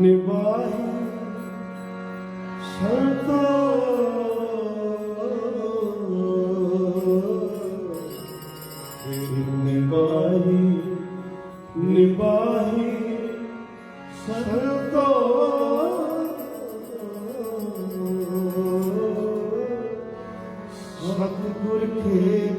নিবাহি শরতা ਗੁਰ ਖੇ